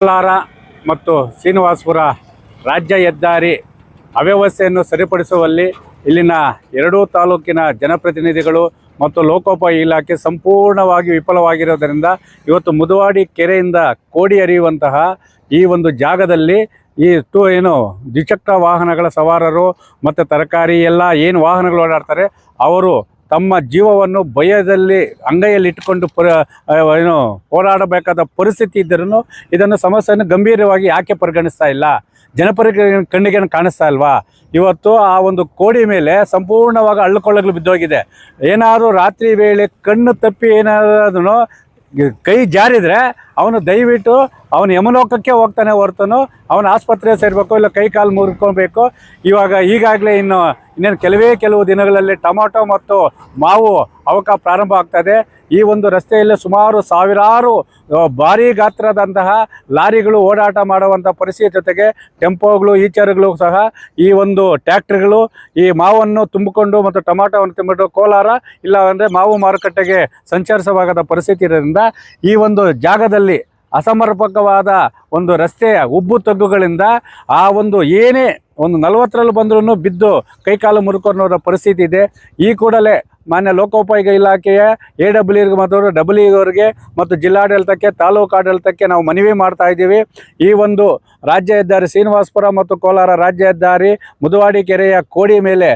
ಕೋಲಾರ ಮತ್ತು ಶ್ರೀನಿವಾಸಪುರ ರಾಜ್ಯ ಹೆದ್ದಾರಿ ಅವ್ಯವಸ್ಥೆಯನ್ನು ಸರಿಪಡಿಸುವಲ್ಲಿ ಇಲ್ಲಿನ ಎರಡೂ ತಾಲೂಕಿನ ಜನಪ್ರತಿನಿಧಿಗಳು ಮತ್ತು ಲೋಕೋಪಯೋಗಿ ಇಲಾಖೆ ಸಂಪೂರ್ಣವಾಗಿ ವಿಫಲವಾಗಿರೋದರಿಂದ ಇವತ್ತು ಮುದುವಾಡಿ ಕೆರೆಯಿಂದ ಕೋಡಿ ಹರಿಯುವಂತಹ ಈ ಒಂದು ಜಾಗದಲ್ಲಿ ಈ ಟೂ ಏನು ದ್ವಿಚಕ್ರ ವಾಹನಗಳ ಸವಾರರು ಮತ್ತು ತರಕಾರಿ ಎಲ್ಲ ಏನು ವಾಹನಗಳು ಓಡಾಡ್ತಾರೆ, ಅವರು ತಮ್ಮ ಜೀವವನ್ನು ಭಯದಲ್ಲಿ ಅಂಗೈಯಲ್ಲಿ ಇಟ್ಟುಕೊಂಡು ಏನು ಹೋರಾಡಬೇಕಾದ ಪರಿಸ್ಥಿತಿ ಇದ್ದರೂ ಇದನ್ನು ಸಮಸ್ಯೆಯನ್ನು ಗಂಭೀರವಾಗಿ ಯಾಕೆ ಪರಿಗಣಿಸ್ತಾ ಇಲ್ಲ? ಜನಪರ ಕಣ್ಣಿಗೆ ಕಾಣಿಸ್ತಾ ಇಲ್ವಾ? ಇವತ್ತು ಆ ಒಂದು ಕೋಡಿ ಮೇಲೆ ಸಂಪೂರ್ಣವಾಗಿ ಅಳ್ಳುಕೊಳ್ಳಲು ಬಿದ್ದೋಗಿದೆ. ಏನಾದರೂ ರಾತ್ರಿ ವೇಳೆ ಕಣ್ಣು ತಪ್ಪಿ ಏನಾದ್ರೂ ಕೈ ಜಾರಿದ್ರೆ ಅವನು ದಯವಿಟ್ಟು ಅವನು ಯಮಲೋಕಕ್ಕೆ ಹೋಗ್ತಾನೆ ಹೊರ್ತನು, ಅವನು ಆಸ್ಪತ್ರೆ ಸೇರಬೇಕು, ಇಲ್ಲ ಕೈ ಕಾಲು ಮುರ್ಕೊಬೇಕು. ಇವಾಗ ಈಗಾಗಲೇ ಇನ್ನು ಇನ್ನೇನು ಕೆಲವೇ ಕೆಲವು ದಿನಗಳಲ್ಲಿ ಟೊಮಾಟೊ ಮತ್ತು ಮಾವು ಅವಕ ಪ್ರಾರಂಭ ಆಗ್ತದೆ. ಈ ಒಂದು ರಸ್ತೆಯಲ್ಲಿ ಸುಮಾರು ಸಾವಿರಾರು ಭಾರೀ ಗಾತ್ರದಂತಹ ಲಾರಿಗಳು ಓಡಾಟ ಮಾಡುವಂಥ ಪರಿಸ್ಥಿತಿ ಜೊತೆಗೆ ಟೆಂಪೋಗಳು, ಈಚರ್ಗಳು ಸಹ ಈ ಒಂದು ಟ್ಯಾಕ್ಟ್ರಿಗಳು ಈ ಮಾವನ್ನು ತುಂಬಿಕೊಂಡು ಮತ್ತು ಟೊಮಾಟೋವನ್ನು ತುಂಬಿಕೊಂಡು ಕೋಲಾರ ಇಲ್ಲ ಅಂದರೆ ಮಾವು ಮಾರುಕಟ್ಟೆಗೆ ಸಂಚರಿಸಬಾಗದ ಪರಿಸ್ಥಿತಿ ಇರೋದ್ರಿಂದ ಈ ಒಂದು ಜಾಗದಲ್ಲಿ ಅಸಮರ್ಪಕವಾದ ಒಂದು ರಸ್ತೆಯ ಉಬ್ಬು ತಗ್ಗುಗಳಿಂದ ಆ ಒಂದು ಏನೇ ಒಂದು ನಲವತ್ತರಲ್ಲಿ ಬಂದರೂ ಬಿದ್ದು ಕೈಕಾಲು ಮುರ್ಕೊಂಡವರ ಪರಿಸ್ಥಿತಿ ಇದೆ. ಈ ಕೂಡಲೇ ಮಾನ್ಯ ಲೋಕೋಪಯೋಗ ಇಲಾಖೆಯ ಎ ಡಬ್ಲ್ಯೂ ಮತ್ತು ಡಬ್ಲ್ಯೂ ಅವರಿಗೆ ಮತ್ತು ಜಿಲ್ಲಾಡಳಿತಕ್ಕೆ, ತಾಲೂಕು ಆಡಳಿತಕ್ಕೆ ನಾವು ಮನವಿ ಮಾಡ್ತಾ ಇದ್ದೀವಿ. ಈ ಒಂದು ರಾಜ್ಯ ಹೆದ್ದಾರಿ ಶ್ರೀನಿವಾಸಪುರ ಮತ್ತು ಕೋಲಾರ ರಾಜ್ಯ ಹೆದ್ದಾರಿ ಮುದುವಾಡಿ ಕೆರೆಯ ಕೋಡಿ ಮೇಲೆ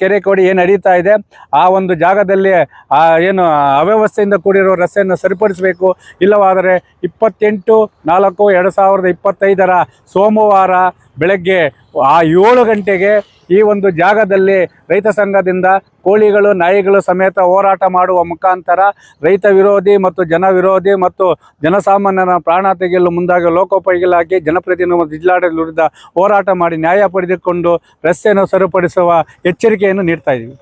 ಕೆರೆ ಕೋಡಿ ಏನು ನಡೀತಾ ಇದೆ? ಆ ಒಂದು ಜಾಗದಲ್ಲಿ, ಆ ಏನು ಅವ್ಯವಸ್ಥೆಯಿಂದ ಕೂಡಿರೋ ರಸ್ತೆಯನ್ನು ಸರಿಪಡಿಸಬೇಕು. ಇಲ್ಲವಾದರೆ ಇಪ್ಪತ್ತೆಂಟು, ನಾಲ್ಕು, ಎರಡು ಸಾವಿರದ ಇಪ್ಪತ್ತೈದರ ಸೋಮವಾರ ಬೆಳಗ್ಗೆ ಆ ಏಳು ಗಂಟೆಗೆ ಈ ಒಂದು ಜಾಗದಲ್ಲಿ ರೈತ ಸಂಘದಿಂದ ಕೋಳಿಗಳು, ನಾಯಿಗಳು ಸಮೇತ ಹೋರಾಟ ಮಾಡುವ ಮುಖಾಂತರ ರೈತ ವಿರೋಧಿ ಮತ್ತು ಜನ ವಿರೋಧಿ ಮತ್ತು ಜನಸಾಮಾನ್ಯರ ಪ್ರಾಣ ತೆಗೆಯಲು ಮುಂದಾಗಿ ಲೋಕೋಪಯೋಗಿ ಜನಪ್ರತಿನಿಧಿ ಜಿಲ್ಲಾಡಳಿತ ವಿರುದ್ಧ ಹೋರಾಟ ಮಾಡಿ ನ್ಯಾಯ ಪಡೆದುಕೊಂಡು ರಸ್ತೆಯನ್ನು ಸರಿಪಡಿಸುವ ಎಚ್ಚರಿಕೆಯನ್ನು ನೀಡ್ತಾ ಇದ್ದೀವಿ.